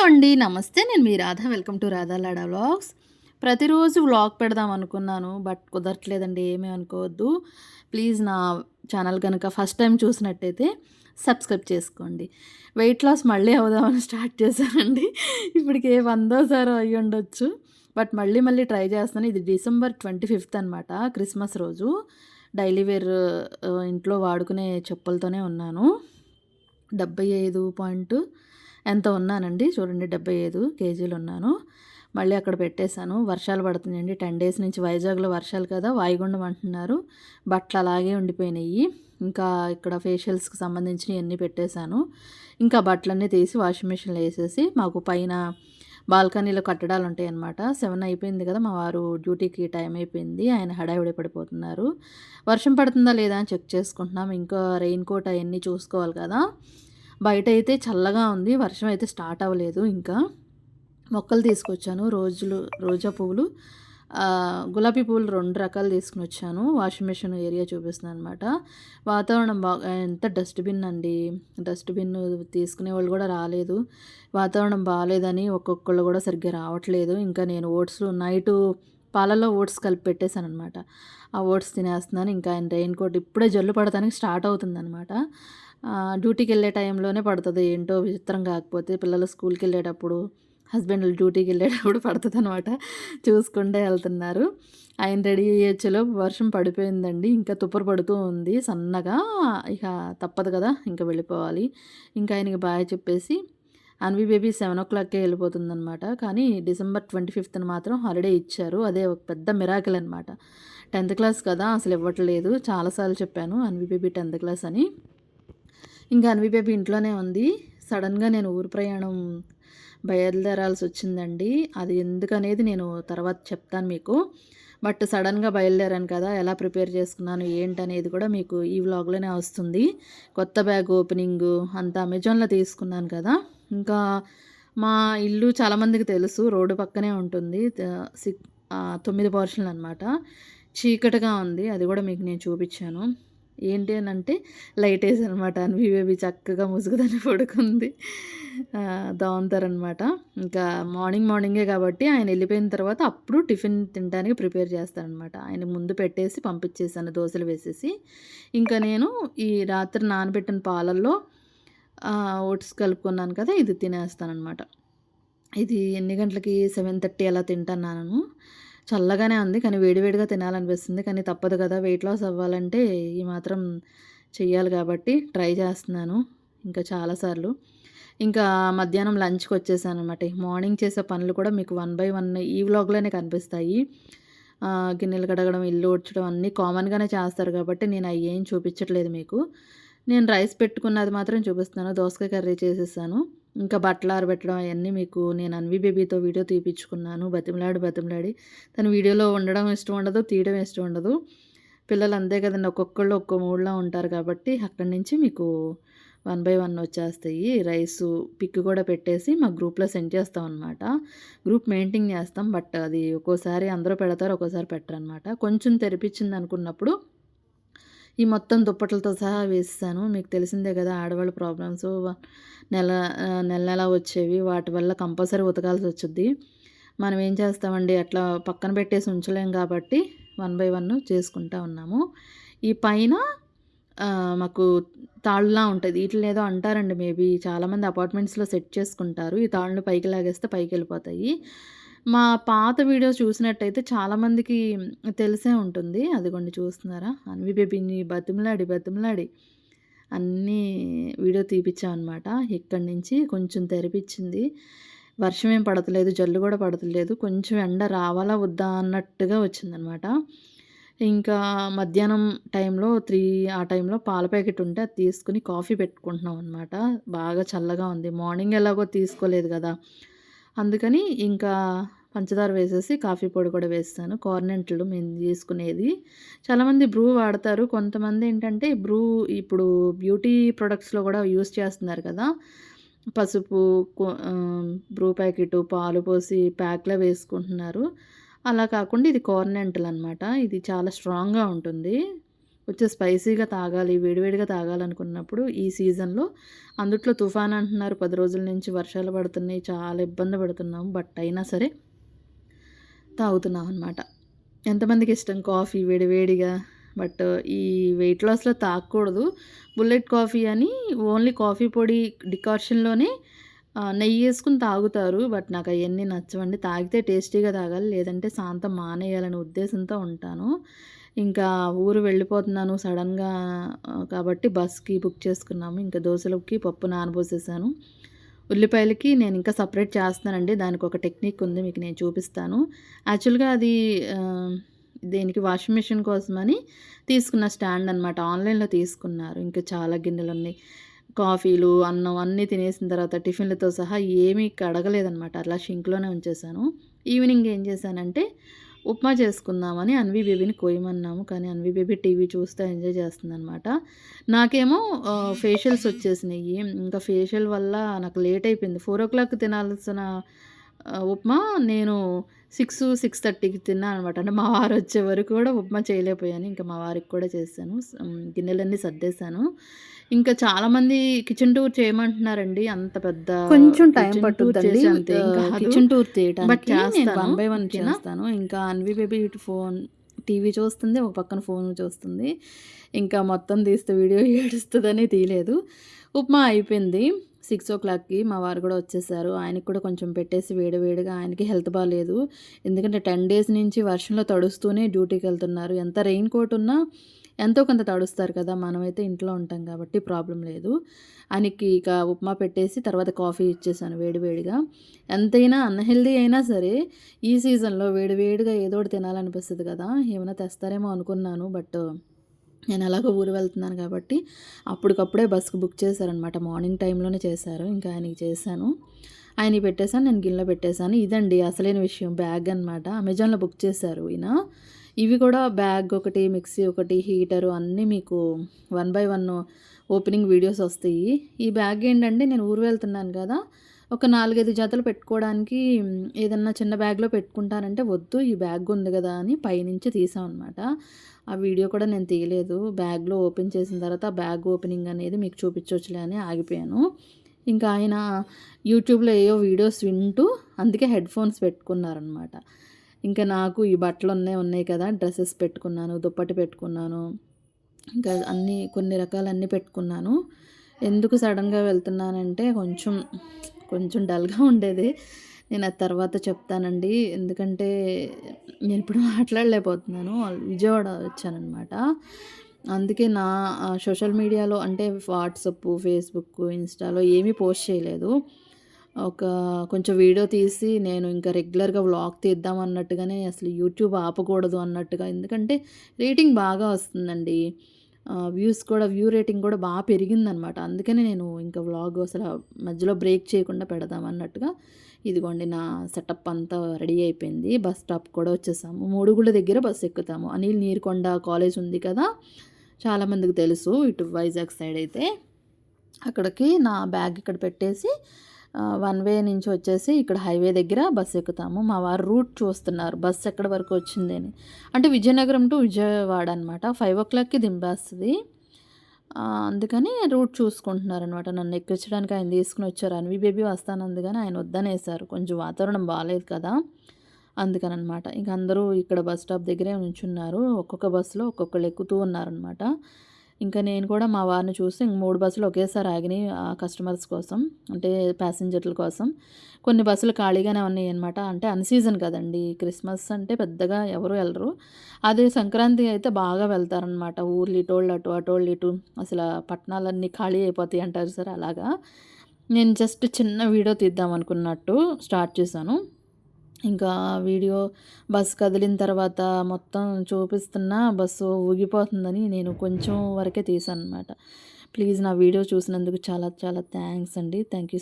Hello అండి. నమస్తే నేను మీ రాధ. వెల్కమ్ టు రాధా లాడా వ్లాగ్స్. ప్రతిరోజు వ్లాగ్ పెడదాం అనుకున్నాను బట్ కుదరట్లేదండి ఏమీ అనుకోవద్దు. ప్లీజ్ నా ఛానల్ కనుక ఫస్ట్ టైం చూసినట్టయితే సబ్స్క్రైబ్ చేసుకోండి. వెయిట్ లాస్ మళ్ళీ అవుదామని స్టార్ట్ చేశానండి. ఇప్పటికే ఏ వందోసారో అయ్యి ఉండొచ్చు. బట్ మళ్ళీ మళ్ళీ ట్రై చేస్తాను. ఇది డిసెంబర్ ట్వంటీ ఫిఫ్త్ అనమాట క్రిస్మస్ రోజు. డైలీ వేర్ ఇంట్లో వాడుకునే చెప్పులతోనే ఉన్నాను. డెబ్బై ఐదు పాయింట్ ఎంత ఉన్నానండి? చూడండి డెబ్బై ఐదు కేజీలు ఉన్నాను. మళ్ళీ అక్కడ పెట్టేశాను. వర్షాలు పడుతున్నాయండి. టెన్ డేస్ నుంచి వైజాగ్లో వర్షాలు కదా వాయుగుండం అంటున్నారు. బట్టలు అలాగే ఉండిపోయినాయి. ఇంకా ఇక్కడ ఫేషియల్స్కి సంబంధించినవి అన్నీ పెట్టేశాను. ఇంకా బట్టలన్నీ తీసి వాషింగ్ మిషన్లో వేసేసి మాకు పైన బాల్కనీలో కట్టడాలు ఉంటాయి అన్నమాట సెవెన్ అయిపోయింది కదా మా వారు డ్యూటీకి టైం అయిపోయింది. ఆయన హడావిడి పడిపోతున్నారు. వర్షం పడుతుందా లేదా అని చెక్ చేసుకుంటున్నాం. ఇంకా రెయిన్ కోట్ అవన్నీ చూసుకోవాలి కదా. బయట అయితే చల్లగా ఉంది. వర్షం అయితే స్టార్ట్ అవ్వలేదు ఇంకా. మొక్కలు తీసుకొచ్చాను. రోజులు రోజా పువ్వులు. గులాబీ పువ్వులు రెండు రకాలు తీసుకుని వచ్చాను. వాషింగ్ మిషన్ ఏరియా చూపిస్తున్నాను అనమాట వాతావరణం బాగా ఎంత డస్ట్బిన్ అండి. డస్ట్బిన్ తీసుకునే వాళ్ళు కూడా రాలేదు. వాతావరణం బాగాలేదని ఒక్కొక్కళ్ళు కూడా సరిగ్గా రావట్లేదు. ఇంకా నేను ఓట్స్ నైటు పాలలో ఓట్స్ కలిపి పెట్టేశాను అనమాట ఆ ఓట్స్ తినేస్తున్నాను. ఇంకా ఆయన రెయిన్ కోట్ ఇప్పుడే జల్లు పడటానికి స్టార్ట్ అవుతుందన్నమాట. డ్యూటీకి వెళ్ళే టైంలోనే పడుతుంది. ఏంటో విచిత్రం కాకపోతే పిల్లలు స్కూల్కి వెళ్ళేటప్పుడు హస్బెండ్ డ్యూటీకి వెళ్ళేటప్పుడు పడుతుంది అనమాట చూసుకుంటే వెళ్తున్నారు. ఆయన రెడీ అయ్యేచ్చులో వర్షం పడిపోయిందండి. ఇంకా తుప్పరు పడుతూ ఉంది సన్నగా. ఇక తప్పదు కదా ఇంకా వెళ్ళిపోవాలి. ఇంకా ఆయనకి బాయ్ చెప్పేసి అన్వి బేబీ సెవెన్ ఓ క్లాక్కే వెళ్ళిపోతుందనమాట కానీ డిసెంబర్ ట్వంటీ ఫిఫ్త్న మాత్రం హాలిడే ఇచ్చారు. అదే ఒక పెద్ద మిరాకిల్ అనమాట టెన్త్ క్లాస్ కదా అసలు ఇవ్వట్లేదు. చాలాసార్లు చెప్పాను అన్వి బేబీ టెన్త్ క్లాస్ అని. ఇంకా అన్వి బేబీ ఇంట్లోనే ఉంది. సడన్గా నేను ఊరు ప్రయాణం బయలుదేరాల్సి వచ్చిందండి అది ఎందుకనేది నేను తర్వాత చెప్తాను మీకు. బట్ సడన్గా బయలుదేరాను కదా ఎలా ప్రిపేర్ చేసుకున్నాను ఏంటనేది కూడా మీకు ఈ వ్లాగ్లోనే వస్తుంది. కొత్త బ్యాగ్ ఓపెనింగ్ అంతా అమెజాన్లో తీసుకున్నాను కదా. ఇంకా మా ఇల్లు చాలామందికి తెలుసు రోడ్డు పక్కనే ఉంటుంది. సిక్ తొమ్మిది పోర్షన్లు అనమాట చీకటిగా ఉంది అది కూడా మీకు నేను చూపించాను. ఏంటి అని అంటే లైట్ వేసి అనమాట. అన్వి బేబీ చక్కగా ముసుగుదని పడుకుంది. దాంతారనమాట ఇంకా మార్నింగ్ మార్నింగే కాబట్టి ఆయన వెళ్ళిపోయిన తర్వాత అప్పుడు టిఫిన్ తినడానికి ప్రిపేర్ చేస్తానమాట ఆయన ముందు పెట్టేసి పంపించేసాను దోశలు వేసేసి. ఇంకా నేను ఈ రాత్రి నానబెట్టిన పాలల్లో ఓట్స్ కలుపుకున్నాను కదా ఇది తినేస్తానమాట ఇది ఎన్ని గంటలకి? సెవెన్ థర్టీ అలా తింటాను చల్లగానే ఉంది కానీ వేడివేడిగా తినాలనిపిస్తుంది. కానీ తప్పదు కదా వెయిట్ లాస్ అవ్వాలంటే ఈ మాత్రం చెయ్యాలి కాబట్టి ట్రై చేస్తున్నాను ఇంకా చాలాసార్లు ఇంకా మధ్యాహ్నం లంచ్కి వచ్చేసాను అనమాట మార్నింగ్ చేసే పనులు కూడా మీకు వన్ బై వన్ ఈ వ్లాగ్లోనే కనిపిస్తాయి. గిన్నెలు కడగడం ఇల్లు ఉడ్చడం అన్నీ కామన్గానే చేస్తారు కాబట్టి నేను అవి ఏం చూపించట్లేదు మీకు. నేను రైస్ పెట్టుకున్నది మాత్రం చూపిస్తాను దోసకాయ కర్రీ చేసేసాను. ఇంకా బట్టలు ఆరబెట్టడం అవన్నీ మీకు నేను అన్వి బేబీతో వీడియో తీపించుకున్నాను బతిమలాడి బతిమలాడి. తను వీడియోలో ఉండడం ఇష్టం ఉండదు తీయడం ఇష్టం ఉండదు. పిల్లలు అంతే కదండి ఒక్కొక్కళ్ళు ఒక్కో మూడ్లో ఉంటారు కాబట్టి అక్కడి నుంచి మీకు వన్ బై వన్ వచ్చేస్తాయి. రైసు పిక్ కూడా పెట్టేసి మా గ్రూప్లో సెండ్ చేస్తాం అనమాట గ్రూప్ మెయింటైన్ చేస్తాం బట్ అది ఒక్కోసారి అందరూ పెడతారు ఒక్కోసారి పెట్టరు అనమాట కొంచెం తెరిపించింది అనుకున్నప్పుడు ఈ మొత్తం దుప్పట్లతో సహా వేస్తాను మీకు తెలిసిందే కదా ఆడవాళ్ళ ప్రాబ్లమ్స్. నెల నెల నెల వచ్చేవి. వాటి వల్ల కంపల్సరీ ఉతకాల్సి వచ్చుద్ది. మనం ఏం చేస్తామండి? అట్లా పక్కన పెట్టేసి ఉంచలేం కాబట్టి వన్ బై వన్ చేసుకుంటా ఉన్నాము. ఈ పైన మాకు తాళ్ళలా ఉంటుంది. వీటిని ఏదో అంటారండి మేబీ. చాలామంది అపార్ట్మెంట్స్లో సెట్ చేసుకుంటారు. ఈ తాళ్ళను పైకి లాగేస్తే పైకి వెళ్ళిపోతాయి. మా పాత వీడియోస్ చూసినట్టయితే చాలామందికి తెలిసే ఉంటుంది. అదిగోండి చూస్తున్నారా? అన్వి బేబీని బతిమలాడి బతిమలాడి అన్నీ వీడియో తీపిచ్చామన్నమాట ఇక్కడి నుంచి కొంచెం తెరిపించింది వర్షం ఏం పడతలేదు జల్లు కూడా పడతలేదు. కొంచెం ఎండ రావాలా వద్దా అన్నట్టుగా వచ్చిందనమాట ఇంకా మధ్యాహ్నం టైంలో త్రీ ఆ టైంలో పాల ప్యాకెట్ ఉంటే అది తీసుకుని కాఫీ పెట్టుకుంటున్నాం అనమాట బాగా చల్లగా ఉంది. మార్నింగ్ ఎలాగో తీసుకోలేదు కదా. అందుకని ఇంకా పంచదార వేసేసి కాఫీ పొడి కూడా వేస్తాను. కార్నెంట్లు మేము తీసుకునేది చాలామంది బ్రూ వాడతారు. కొంతమంది ఏంటంటే బ్రూ ఇప్పుడు బ్యూటీ ప్రొడక్ట్స్లో కూడా యూస్ చేస్తున్నారు కదా. పసుపు బ్రూ ప్యాకెట్ పాలు పోసి ప్యాక్లో వేసుకుంటున్నారు. అలా కాకుండా ఇది కార్నెంటల్ అనమాట ఇది చాలా స్ట్రాంగ్గా ఉంటుంది. కొంచెం స్పైసీగా తాగాలి వేడివేడిగా తాగాలనుకున్నప్పుడు ఈ సీజన్లో అందుట్లో తుఫాన్ అంటున్నారు. పది రోజుల నుంచి వర్షాలు పడుతున్నాయి. చాలా ఇబ్బంది పడుతున్నాం. బట్ అయినా సరే తాగుతున్నాం అనమాట ఎంతమందికి ఇష్టం? కాఫీ వేడివేడిగా. బట్ ఈ వెయిట్ లాస్లో తాగకూడదు. బుల్లెట్ కాఫీ అని ఓన్లీ కాఫీ పొడి డికాషన్లోనే నెయ్యి వేసుకుని తాగుతారు బట్ నాకు అవన్నీ నచ్చవండి. తాగితే టేస్టీగా తాగాలి లేదంటే శాంతం మానేయాలనే ఉద్దేశంతో ఉంటాను. ఇంకా ఊరు వెళ్ళిపోతున్నాను సడన్గా కాబట్టి బస్కి బుక్ చేసుకున్నాము. ఇంకా దోశలకి పప్పు నానబోసేసాను. ఉల్లిపాయలకి నేను ఇంకా సపరేట్ చేస్తానండి దానికి ఒక టెక్నిక్ ఉంది మీకు నేను చూపిస్తాను. యాక్చువల్గా అది దేనికి వాషింగ్ మిషన్ కోసమని తీసుకున్న స్టాండ్ అనమాట ఆన్లైన్లో తీసుకున్నారు. ఇంకా చాలా గిన్నెలు ఉన్నాయి కాఫీలు అన్నం అన్నీ తినేసిన తర్వాత టిఫిన్లతో సహా ఏమీ కడగలేదనమాట అలా షింక్లోనే ఉంచేసాను. ఈవినింగ్ ఏం చేశానంటే ఉప్మా చేసుకుందామని అన్వి బేబీని కోయమన్నాము కానీ అన్వి బేబీ టీవీ చూస్తూ ఎంజాయ్ చేస్తుందనమాట నాకేమో ఫేషియల్స్ వచ్చేసినాయి. ఇంకా ఫేషియల్ వల్ల నాకు లేట్ అయిపోయింది. ఫోర్ ఓ క్లాక్ తినాల్సిన ఉప్మా నేను సిక్స్ సిక్స్ థర్టీకి తిన్నాను అనమాట అంటే మా వారు వచ్చే వరకు కూడా ఉప్మా చేయలేకపోయాను. ఇంకా మా వారికి కూడా చేశాను. గిన్నెలన్నీ సర్దేశాను. ఇంకా చాలామంది కిచెన్ టూర్ చేయమంటున్నారండి. అంత పెద్ద కొంచెం టైం పట్టుద్దండి. కిచెన్ టూర్ చేయడానికి వన్ బై వన్ చేస్తాను. ఇంకా అన్వి బేబీ ఇటు ఫోన్ టీవీ చూస్తుంది. ఒక పక్కన ఫోన్ చూస్తుంది. ఇంకా మొత్తం తీస్తే వీడియో ఏడుస్తుందని తీయలేదు. ఉప్మా అయిపోయింది. సిక్స్ ఓ క్లాక్కి మా వారు కూడా వచ్చేసారు. ఆయనకి కూడా కొంచెం పెట్టేసి వేడి వేడిగా ఆయనకి హెల్త్ బాగాలేదు ఎందుకంటే టెన్ డేస్ నుంచి వర్షంలో తడుస్తూనే డ్యూటీకి వెళ్తున్నారు. ఎంత రెయిన్ కోట్ ఉన్నా ఎంతో కొంత తడుస్తారు కదా మనమైతే ఇంట్లో ఉంటాం కాబట్టి ప్రాబ్లం లేదు. ఆయనకి ఇక ఉప్మా పెట్టేసి తర్వాత కాఫీ ఇచ్చేసాను వేడివేడిగా ఎంతైనా అన్హెల్దీ అయినా సరే ఈ సీజన్లో వేడివేడిగా ఏదో ఒకటి తినాలనిపిస్తుంది కదా ఏమైనా తెస్తారేమో అనుకున్నాను బట్ నేను అలాగో ఊరు వెళ్తున్నాను కాబట్టి అప్పటికప్పుడే బస్సుకు బుక్ చేశారనమాట మార్నింగ్ టైంలోనే చేశారు. ఇంకా ఆయనకి చేశాను. ఆయన పెట్టేశాను నేను గిన్నెలో పెట్టేశాను. ఇదండి అసలైన విషయం. బ్యాగ్ అనమాట అమెజాన్లో బుక్ చేశారు ఈయన. ఇవి కూడా బ్యాగ్ ఒకటి మిక్సీ ఒకటి హీటరు అన్నీ మీకు one by one opening videos వస్తాయి. ఈ బ్యాగ్ ఏంటంటే నేను ఊరు వెళ్తున్నాను కదా ఒక నాలుగైదు జతలు పెట్టుకోవడానికి ఏదన్నా చిన్న బ్యాగ్లో పెట్టుకుంటానంటే వద్దు ఈ బ్యాగ్ ఉంది కదా అని పైనుంచి తీసామన్నమాట. ఆ వీడియో కూడా నేను తీయలేదు. బ్యాగ్లో ఓపెన్ చేసిన తర్వాత బ్యాగ్ ఓపెనింగ్ అనేది మీకు చూపించవచ్చులే అని ఆగిపోయాను. ఇంకా ఆయన యూట్యూబ్లో ఏవో వీడియోస్ వింటూ అందుకే హెడ్ ఫోన్స్ పెట్టుకున్నారనమాట ఇంకా నాకు ఈ బట్టలు ఉన్నాయి ఉన్నాయి కదా డ్రెస్సెస్ పెట్టుకున్నాను దుప్పటి పెట్టుకున్నాను ఇంకా అన్నీ కొన్ని రకాలన్నీ పెట్టుకున్నాను. ఎందుకు సడన్గా వెళ్తున్నానంటే కొంచెం కొంచెం డల్గా ఉండేది. నేను ఆ తర్వాత చెప్తానండి. ఎందుకంటే నేను ఇప్పుడు మాట్లాడలేకపోతున్నాను. విజయవాడ వచ్చానమాట అందుకే నా సోషల్ మీడియాలో అంటే వాట్సప్ ఫేస్బుక్ ఇన్స్టాలో ఏమీ పోస్ట్ చేయలేదు. ఒక కొంచెం వీడియో తీసి నేను ఇంకా రెగ్యులర్గా వ్లాగ్ తీద్దాం అన్నట్టుగానే అసలు యూట్యూబ్ ఆపకూడదు అన్నట్టుగా. ఎందుకంటే రేటింగ్ బాగా వస్తుందండి. వ్యూస్ కూడా వ్యూ రేటింగ్ కూడా బాగా పెరిగిందనమాట. అందుకనే నేను ఇంకా వ్లాగ్ అసలు మధ్యలో బ్రేక్ చేయకుండా పెడదాం అన్నట్టుగా ఇదిగోండి నా సెటప్ అంతా రెడీ అయిపోయింది. బస్ స్టాప్ కూడా వచ్చేసాము. మూడుగుళ్ళ దగ్గర బస్సు ఎక్కుతాము. అనిల్ నీరుకొండ కాలేజ్ ఉంది కదా చాలామందికి తెలుసు ఇటు వైజాగ్ సైడ్ అయితే. అక్కడికి నా బ్యాగ్ ఇక్కడ పెట్టేసి వన్ వే నుంచి వచ్చేసి ఇక్కడ హైవే దగ్గర బస్సు ఎక్కుతాము. మా వారు రూట్ చూస్తున్నారు. బస్సు ఎక్కడ వరకు వచ్చింది అని. అంటే విజయనగరం టు విజయవాడ అనమాట ఫైవ్ ఓ క్లాక్కి దింపేస్తుంది. అందుకని రూట్ చూసుకుంటున్నారు అనమాట నన్ను ఎక్కించడానికి ఆయన తీసుకుని వచ్చారు. అన్వి బేబీ వస్తానంది కానీ ఆయన వద్దనేసారు కొంచెం వాతావరణం బాగాలేదు కదా. అందుకని అనమాట ఇంక అందరూ ఇక్కడ బస్ స్టాప్ దగ్గరే ఉంచున్నారు ఒక్కొక్క బస్సులో ఒక్కొక్కళ్ళు ఎక్కుతూ ఉన్నారనమాట ఇంకా నేను కూడా మా వారిని చూసి మూడు బస్సులు ఒకేసారి ఆగినాయి ఆ కస్టమర్స్ కోసం అంటే ప్యాసింజర్ల కోసం. కొన్ని బస్సులు ఖాళీగానే ఉన్నాయి అనమాట అంటే అన్సీజన్ కదండి. క్రిస్మస్ అంటే పెద్దగా ఎవరు వెళ్ళరు. అదే సంక్రాంతి అయితే బాగా వెళ్తారనమాట ఊర్లు ఇటోళ్ళు అటు అటోళ్ళు ఇటు. అసలు పట్టణాలన్నీ ఖాళీ అయిపోతాయి అంటారు సార్ అలాగా. నేను జస్ట్ చిన్న వీడియో తీద్దాం అనుకున్నట్టు స్టార్ట్ చేశాను. ఇంకా వీడియో బస్ కదిలిన తర్వాత మొత్తం చూపిస్తున్నా బస్సు ఊగిపోతుందని నేను కొంచెం వరకే తీసాను అనమాట ప్లీజ్ నా వీడియో చూసినందుకు చాలా చాలా థ్యాంక్స్ అండి. Thank you